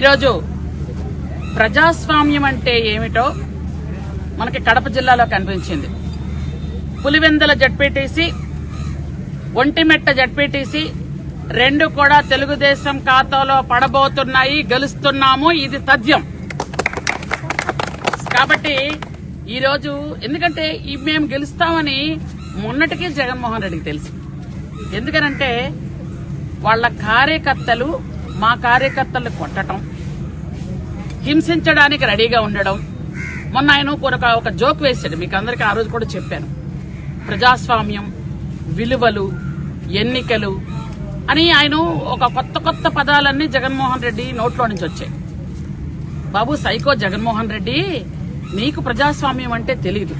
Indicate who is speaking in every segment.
Speaker 1: ఈరోజు ప్రజాస్వామ్యం అంటే ఏమిటో మనకి కడప జిల్లాలో కనిపించింది. పులివెందల జడ్పీటీసీ ఒంటిమెట్ట జడ్పీటీసీ రెండు కూడా తెలుగుదేశం ఖాతాలో పడబోతున్నాయి గెలుస్తున్నాము ఇది తథ్యం. కాబట్టి ఈరోజు ఎందుకంటే మేము గెలుస్తామని మొన్నటికి జగన్మోహన్ రెడ్డికి తెలుసు ఎందుకనంటే వాళ్ళ కార్యకర్తలు మా కార్యకర్తలు కొట్టడం హింసించడానికి రెడీగా ఉండడం. మొన్న ఆయన ఒక ఒక జోక్ వేశాడు మీకు అందరికీ ఆ రోజు కూడా చెప్పాను. ప్రజాస్వామ్యం విలువలు ఎన్నికలు అని ఆయన ఒక కొత్త కొత్త పదాలన్నీ జగన్మోహన్ రెడ్డి నోట్లో నుంచి వచ్చాయి. బాబు సైకో జగన్మోహన్ రెడ్డి నీకు ప్రజాస్వామ్యం అంటే తెలీదు.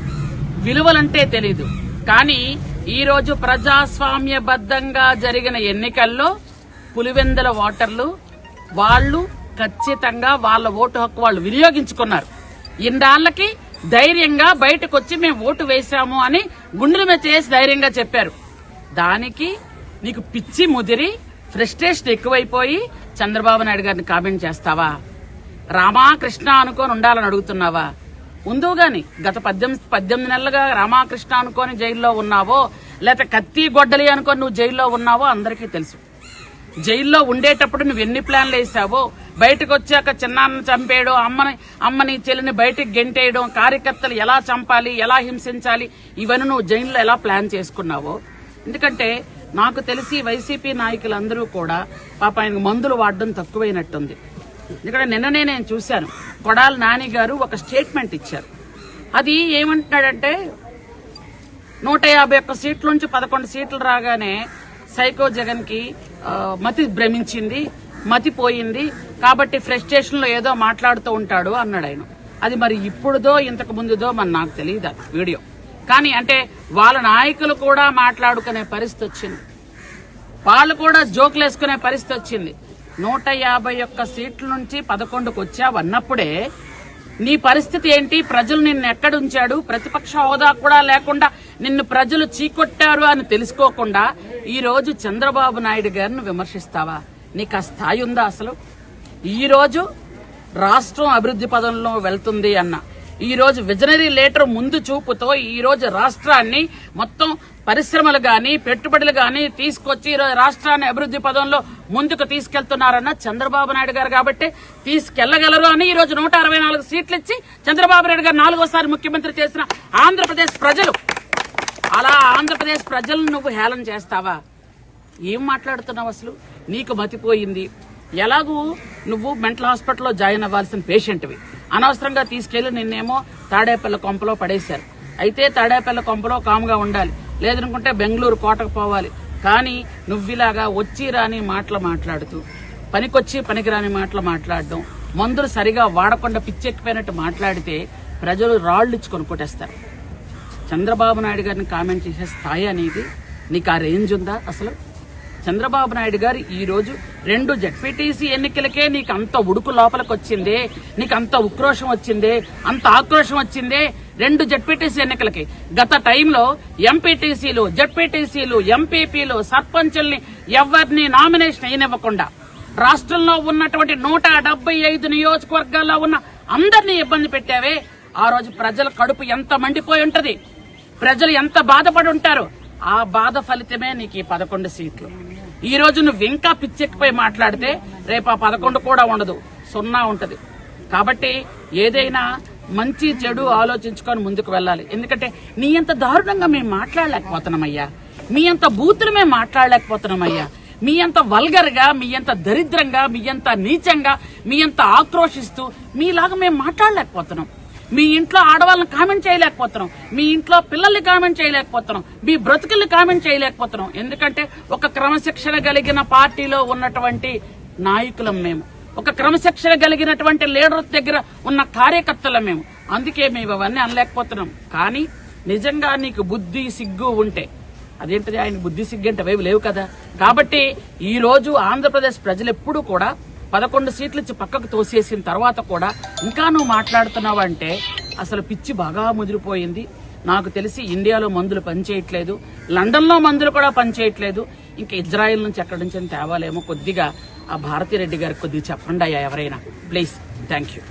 Speaker 1: విలువలంటే తెలీదు. కానీ ఈరోజు ప్రజాస్వామ్యబద్ధంగా జరిగిన ఎన్నికల్లో పులివెందల ఓటర్లు వాళ్ళు ఖచ్చితంగా వాళ్ళ ఓటు హక్కు వాళ్ళు వినియోగించుకున్నారు. ఇన్నాళ్ళకి ధైర్యంగా బయటకు వచ్చి మేము ఓటు వేశాము అని గుండెల మీద చేసి ధైర్యంగా చెప్పారు. దానికి నీకు పిచ్చి ముదిరి ఫ్రస్ట్రేషన్ ఎక్కువైపోయి చంద్రబాబు నాయుడు గారిని కామెంట్ చేస్తావా? రామాకృష్ణ అనుకొని ఉండాలని అడుగుతున్నావా? ఉందో గాని గత పద్దెనిమిది పద్దెనిమిది నెలలుగా రామాకృష్ణ అనుకొని జైల్లో ఉన్నావో లేకపోతే కత్తి గొడ్డలి అనుకొని నువ్వు జైల్లో ఉన్నావో అందరికీ తెలుసు. జైల్లో ఉండేటప్పుడు నువ్వు ఎన్ని ప్లాన్లు వేసావో బయటకు వచ్చాక చిన్నాన్న చంపేయడం అమ్మని అమ్మని చెల్లిని బయటకు గెంటేయడం కార్యకర్తలు ఎలా చంపాలి ఎలా హింసించాలి ఇవన్నీ నువ్వు జైల్లో ఎలా ప్లాన్ చేసుకున్నావో. ఎందుకంటే నాకు తెలిసి వైసీపీ నాయకులందరూ కూడా పాప ఆయనకు మందులు వాడడం తక్కువైనట్టుంది. ఇక్కడ నిన్ననే నేను చూశాను కొడాల నాని గారు ఒక స్టేట్మెంట్ ఇచ్చారు. అది ఏమంటున్నాడంటే నూట యాభై ఒక్క సీట్ల నుంచి పదకొండు సీట్లు రాగానే సైకో జగన్కి మతి భ్రమించింది మతి పోయింది. కాబట్టి ఫ్రస్ట్రేషన్లో ఏదో మాట్లాడుతూ ఉంటాడు అన్నాడు ఆయన. అది మరి ఇప్పుడుదో ఇంతకు ముందుదో మరి నాకు తెలియదు అది వీడియో. కానీ అంటే వాళ్ళ నాయకులు కూడా మాట్లాడుకునే పరిస్థితి వచ్చింది. వాళ్ళు కూడా జోకులు వేసుకునే పరిస్థితి వచ్చింది. నూట యాభై ఒక్క సీట్ల నుంచి పదకొండుకు వచ్చావు అన్నప్పుడే నీ పరిస్థితి ఏంటి? ప్రజలు నిన్ను ఎక్కడుంచాడు? ప్రతిపక్ష హోదా కూడా లేకుండా నిన్ను ప్రజలు చీకొట్టారు అని తెలుసుకోకుండా ఈ రోజు చంద్రబాబు నాయుడు గారిని విమర్శిస్తావా? నీకు ఆ స్థాయి ఉందా అసలు? ఈ రోజు రాష్ట్రం అభివృద్ధి పదంలో వెళ్తుంది అన్న. ఈ రోజు విజనరీ లేటర్ ముందు చూపుతో ఈ రోజు రాష్ట్రాన్ని మొత్తం పరిశ్రమలు గాని పెట్టుబడులు గాని తీసుకొచ్చి ఈ రోజు రాష్ట్రాన్ని అభివృద్ధి పదంలో ముందుకు తీసుకెళ్తున్నారన్న చంద్రబాబు నాయుడు గారు కాబట్టి తీసుకెళ్ళగలరు అని ఈ రోజు నూట అరవై నాలుగు సీట్లు ఇచ్చి చంద్రబాబు నాయుడు గారు నాలుగోసారి ముఖ్యమంత్రి చేసిన ఆంధ్రప్రదేశ్ ప్రజలు అలా ఆంధ్రప్రదేశ్ ప్రజలను నువ్వు హేళన చేస్తావా? ఏం మాట్లాడుతున్నావు అసలు? నీకు మతిపోయింది. ఎలాగూ నువ్వు మెంటల్ హాస్పిటల్లో జాయిన్ అవ్వాల్సిన పేషెంట్వి. అనవసరంగా తీసుకెళ్ళి నిన్నేమో తాడేపల్లి కొంపలో పడేశారు. అయితే తాడేపల్లి కొంపలో కాముగా ఉండాలి. లేదనుకుంటే బెంగళూరు కోటకు పోవాలి. కానీ నువ్విలాగా వచ్చి రాని మాటలు మాట్లాడుతూ పనికొచ్చి పనికిరాని మాటలు మాట్లాడడం మందులు సరిగా వాడకుండా పిచ్చెక్కిపోయినట్టు మాట్లాడితే ప్రజలు రాళ్ళు ఇచ్చి కొనుక్కొట్టేస్తారు. చంద్రబాబు నాయుడు గారిని కామెంట్ చేసే స్థాయి అనేది నీకు ఆ రేంజ్ ఉందా అసలు? చంద్రబాబు నాయుడు గారు ఈరోజు రెండు జడ్పీటీసీ ఎన్నికలకే నీకు అంత ఉడుకు లోపలికి వచ్చిందే నీకు అంత ఉక్రోషం వచ్చిందే అంత ఆక్రోషం వచ్చిందే రెండు జడ్పీటీసీ ఎన్నికలకి. గత టైంలో ఎంపీటీసీలు జడ్పీటీసీలు ఎంపీపీలు సర్పంచుల్ని ఎవరిని నామినేషన్ అయినివ్వకుండా రాష్ట్రంలో ఉన్నటువంటి నూట డెబ్బై ఐదు నియోజకవర్గాల్లో ఉన్న అందరినీ ఇబ్బంది పెట్టావే. ఆ రోజు ప్రజల కడుపు ఎంత మండిపోయి ఉంటది? ప్రజలు ఎంత బాధపడి ఉంటారు ఆ బాధ ఫలితమే నీకు ఈ పదకొండు సీట్లు. ఈ రోజు నువ్వు ఇంకా పిచ్చెక్కిపోయి మాట్లాడితే రేపు ఆ పదకొండు కూడా ఉండదు. సున్నా ఉంటది. కాబట్టి ఏదైనా మంచి చెడు ఆలోచించుకొని ముందుకు వెళ్ళాలి. ఎందుకంటే నీ అంత దారుణంగా మేము మాట్లాడలేకపోతున్నామయ్యా. మీ అంత బూతులు మేము మాట్లాడలేకపోతున్నామయ్యా. మీ అంత వల్గర్గా మీ అంత దరిద్రంగా మీ అంత నీచంగా మీ అంత ఆక్రోషిస్తూ మీలాగా మేము మాట్లాడలేకపోతున్నాం. మీ ఇంట్లో ఆడవాళ్ళని కామెంట్ చేయలేకపోతున్నాం. మీ ఇంట్లో పిల్లల్ని కామెంట్ చేయలేకపోతున్నాం. మీ బ్రతుకుల్ని కామెంట్ చేయలేకపోతున్నాం. ఎందుకంటే ఒక క్రమశిక్షణ కలిగిన పార్టీలో ఉన్నటువంటి నాయకులం మేము. ఒక క్రమశిక్షణ కలిగినటువంటి లీడర్ దగ్గర ఉన్న కార్యకర్తలం మేము. అందుకే మేము అవన్నీ అనలేకపోతున్నాం. కానీ నిజంగా నీకు బుద్ధి సిగ్గు ఉంటే అదేంటిది ఆయన బుద్ధి సిగ్గంటే అవేవి లేవు కదా. కాబట్టి ఈ రోజు ఆంధ్రప్రదేశ్ ప్రజలు ఎప్పుడూ కూడా పదకొండు సీట్లు ఇచ్చి పక్కకు తోసేసిన తర్వాత కూడా ఇంకా నువ్వు మాట్లాడుతున్నావు అంటే అసలు పిచ్చి బాగా ముదిరిపోయింది. నాకు తెలిసి ఇండియాలో మందులు పనిచేయట్లేదు. లండన్లో మందులు కూడా పనిచేయట్లేదు. ఇంకా ఇజ్రాయెల్ నుంచి ఎక్కడి నుంచి తేవాలేమో కొద్దిగా ఆ భారతిరెడ్డి గారికి కొద్దిగా చెప్పండి అయ్యా ఎవరైనా. Please thank you